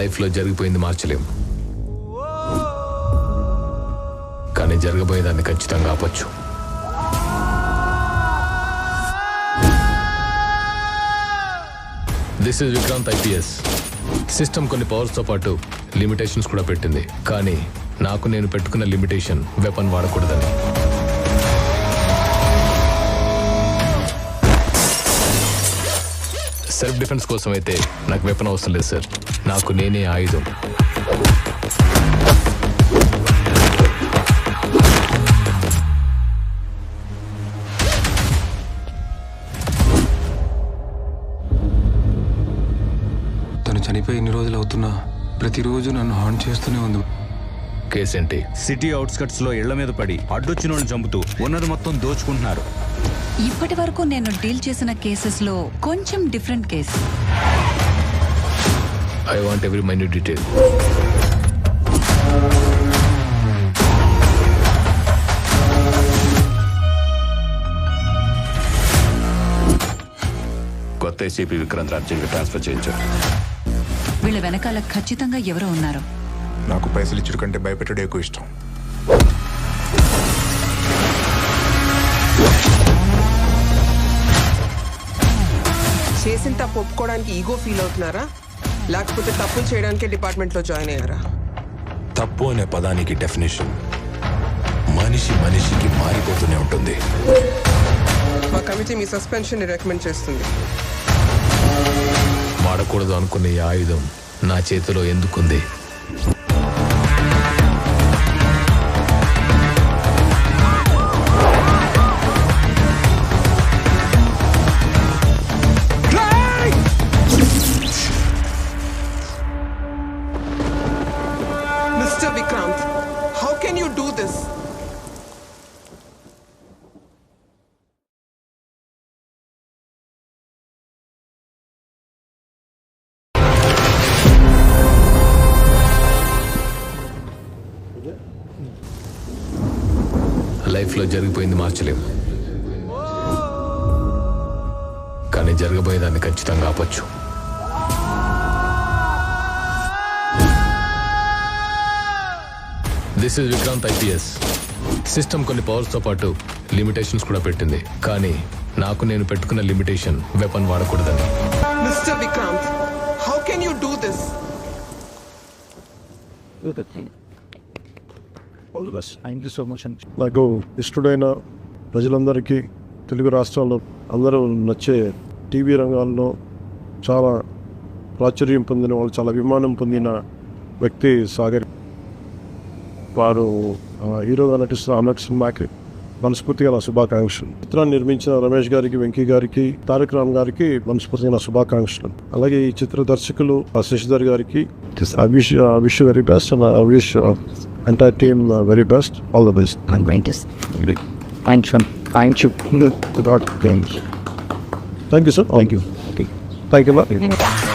లైఫ్లో జరిగిపోయింది మార్చలేం కానీ జరగబోయేదాన్ని ఖచ్చితంగా ఆపొచ్చు. This is Vikrant IPS system కొన్ని పవర్స్తో పాటు లిమిటేషన్స్ కూడా పెట్టింది. కానీ నాకు నేను పెట్టుకున్న లిమిటేషన్ వెపన్ వాడకూడదని. సెల్ఫ్ డిఫెన్స్ కోసం అయితే నాకు వెపన్ అవసరం లేదు సార్ నాకు నేనే ఆయుధం. తను చనిపోయి ఎన్ని రోజులు అవుతున్నా ప్రతిరోజు నన్ను హాన్ చేస్తూనే ఉంది. కేసేంటి? సిటీ అవుట్స్కట్స్లో ఇళ్ళ మీద పడి అడ్డొచ్చిన వాళ్ళని చంపుతూ ఉన్నది మొత్తం దోచుకుంటున్నారు. ఇప్పటి వరకు నేను డీల్ చేసిన కేసెస్లో కొంచెం different case. I want every minute detail. కొత్త ఏసీపీ విక్రాంత్ అర్జెంట్ ట్రాన్స్ఫర్ చేయించారు. వీళ్ళ వెనకాల ఖచ్చితంగా ఎవరో ఉన్నారు. నాకు పైసలు ఇచ్చుడు కంటే భయపెట్టడే ఎక్కువ ఇష్టం. చేసిన తప్పు ఒప్పుకోవడానికి ఈగో ఫీల్ అవుతున్నారా? లేకపోతే తప్పులు చేయడానికే డిపార్ట్మెంట్లో జాయిన్ అయ్యారా? తప్పు అనే పదానికి డెఫినేషన్ మనిషి మనిషికి మారిపోతూనే ఉంటుంది. మా కమిటీ మీ సస్పెన్షన్ రికమెండ్ చేస్తుంది. వాడకూడదు అనుకునే ఈ ఆయుధం నా చేతిలో ఎందుకుంది? You do this? లైఫ్లో జరిగిపోయింది మార్చలేము కానీ జరగబోయేదాన్ని ఖచ్చితంగా ఆపచ్చు this is Vikrant IPS system కొన్ని పవర్స్తో పాటు లిమిటేషన్స్ కూడా పెట్టింది. కానీ నాకు నేను పెట్టుకున్న లిమిటేషన్ వెపన్ వాడకూడదని. Mister Vikrant how can you do this thank you so much నాకు ఇష్టడైన ప్రజలందరికీ తెలుగు రాష్ట్రాల్లో అందరూ నచ్చే టీవీ రంగాల్లో చాలా ప్రాచుర్యం పొందిన వాళ్ళు చాలా అభిమానం పొందిన వ్యక్తి సాగర్. వారు హీరోగా నటిస్తున్న అమర్ సినిమాకి మనస్ఫూర్తిగా నా శుభాకాంక్షలు. చిత్రాన్ని నిర్మించిన రమేష్ గారికి వెంకీ గారికి తారక రామ్ గారికి మనస్ఫూర్తిగా నా శుభాకాంక్షలు. అలాగే ఈ చిత్ర దర్శకులు శశిధర్ గారికి wish wish very best and wish entire team very best all the best. Thank you sir thank you thank you